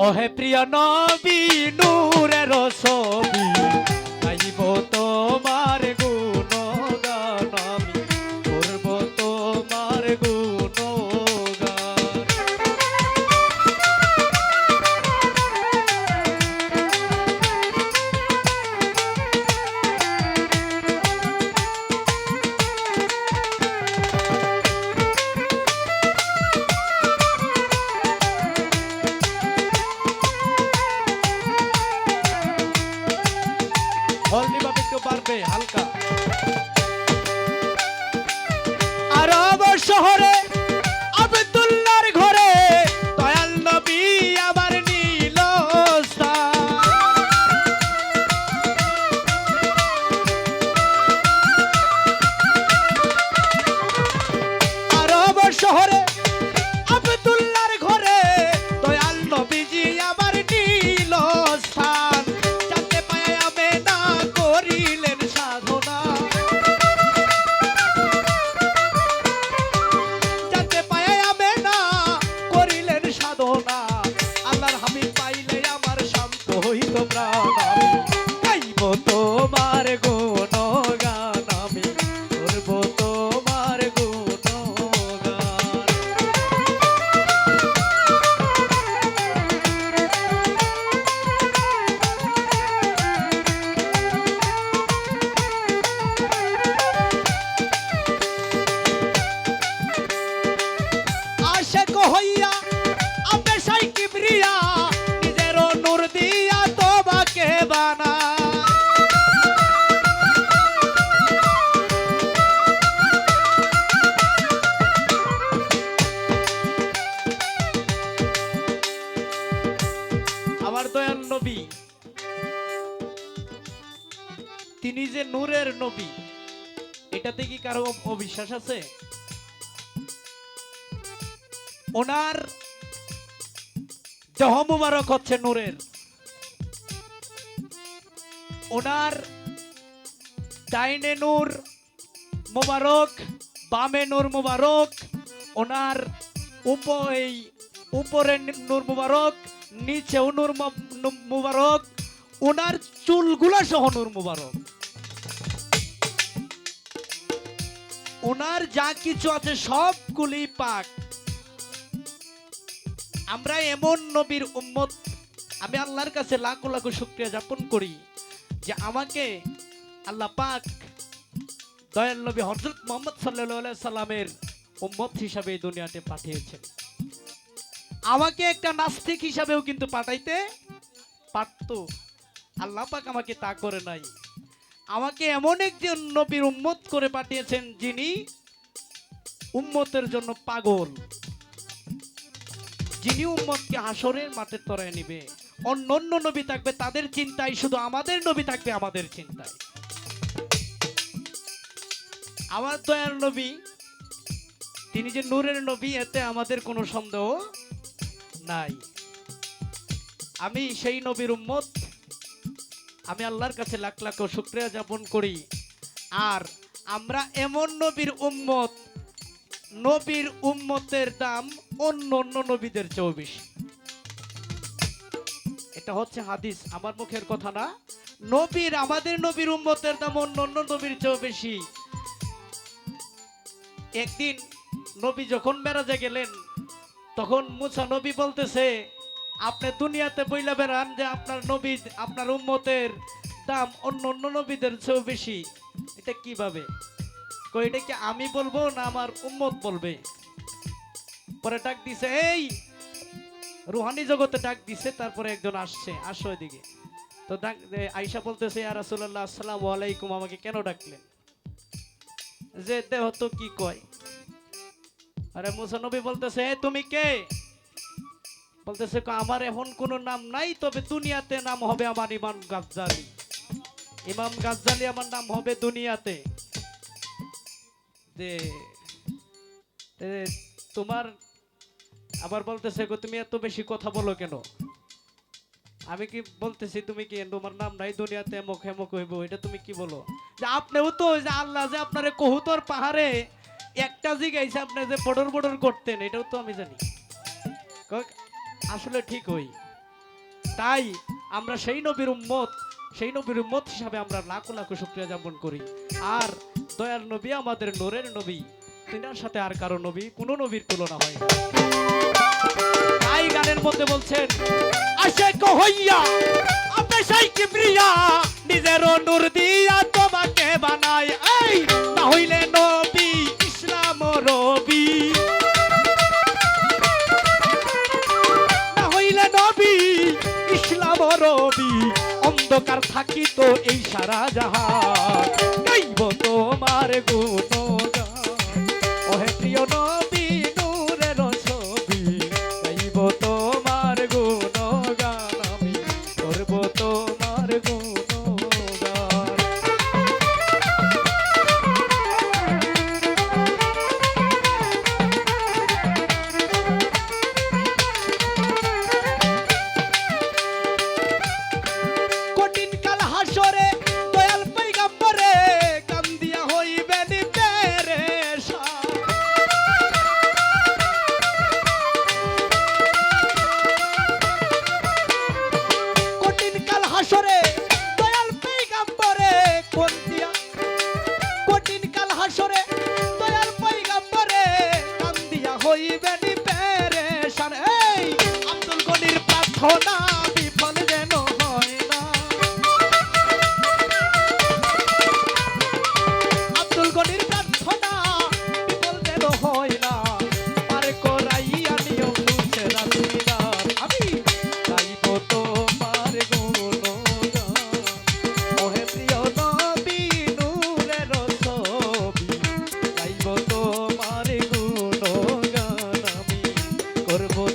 ওহে প্রিয় নবী নূরের শহরে তিনি যে নূরের নবী, এটাতে কি কারও অবিশ্বাস আছে? ওনার দেহ মুবারক হচ্ছে নূরের। ওনার ডাইনে নূর মুবারক, বামে নূর মুবারক, ওনার উপ এই উপরে নূর মুবারক, নিচেও নূর মুবারক, ওনার চুলগুলা সহ নূর মুবারক। ওনার যা কিছু আছে সবগুলি পাক। আমরা এমন নবীর উম্মত, আমি আল্লাহর কাছে লাখো লাখো শুক্রিয়া যাপন করি যে আমাকে আল্লাহ পাক দয়াল নবী হজরত মোহাম্মদ সাল্লাহ সাল্লামের উম্মত হিসাবে এই দুনিয়াতে পাঠিয়েছেন। আমাকে একটা নাস্তিক হিসাবেও কিন্তু পাঠাইতে পারতো। আল্লাহ পাক আমাকে তা করে নাই। আমাকে এমন একজন নবীর উম্মত করে পাঠিয়েছেন যিনি উম্মতের জন্য পাগল। যিনি উম্মতকে হাসরের মাঠে তরায় নিবে। অন্য অন্য নবী থাকবে, তাদের চিন্তায় শুধু আমাদের নবী থাকবে, আমাদের চিন্তায় আমার দয়ার নবী, তিনি যে নূরের নবী, এতে আমাদের কোনো সন্দেহ নাই। আমি সেই নবীর উম্মত আমি আল্লাহর কাছে লাখ লাখ শুক্রিয়া যাপন করি। আর আমরা এমন নবীর উম্মত, নবীর উম্মতের দাম অন্য অন্য নবীদের চেয়েও বেশি। এটা হচ্ছে হাদিস, আমার মুখের কথা না। নবীর, আমাদের নবীর উম্মতের দাম অন্য অন্য নবীর চেয়েও বেশি। একদিন নবী যখন মেরাজে গেলেন, তখন মুসা নবী বলতেছে আপনি দুনিয়াতে বইলা বেড়ান যে আপনার নবী আপনার উম্মতের দাম অন্য অন্য নবীদের চেয়েও বেশি। এটা কীভাবে? কই এটা কি আমি বলব না আমার উম্মত বলবে? পরে ডাক দিছে এই! রুহানি জগতে ডাক দিছে তারপরে একজন আসছে। আসো এদিকে। তো ডাক আইসা বলতেছে ইয়া রাসূলুল্লাহ আসসালামু আলাইকুম আমাকে কেন ডাকলেন? যে দেহ তো কি কয়? আরে মুসা নবী বলতেছে "এ, তুমি কে? বলতেছে "ক, আমার এখন কোনো নাম নাই তবে দুনিয়াতে নাম হবে আমার ইমাম গাজ্জালি। ইমাম গাজ্জালি আমার নাম হবে দুনিয়াতে। যে তোমার আবার বলতেছে "গো, তুমি এত বেশি কথা বলো কেন? আমি কি বলতেছি তুমি কি তোমার নাম নাই দুনিয়াতে এমক হেমক হইব এটা তুমি কি বলো? যে আপনিও তো যে আল্লাহ যে আপনারে কহুতর পাহাড়ে একটা জিগাইছে আপনি যে বর্ডর বর্ডর করতেন এটাও তো আমি জানি। আসলে ঠিক হই তাই আমরা সেই নবীর উম্মত, সেই নবীর উম্মত হিসাবে আমরা লাখো লাখো শুক্রিয়া যাপন করি। আর দয়াল নবী আমাদের নোরের নবী, তিনার সাথে আর কারও নবী, কোনো নবীর তুলনা হয় তাই গানের মধ্যে বলছেন কিবরিয়া নিজের নূর দিয়া রবি অন্ধকার থাকিত এই সারা জাহাজ। তোমার গুণগান হাসরে দয়াল পৈগম্বরে কান্দিয়া হইবেন পেরেশান। এই আব্দুল গনির প্রার্থনা করব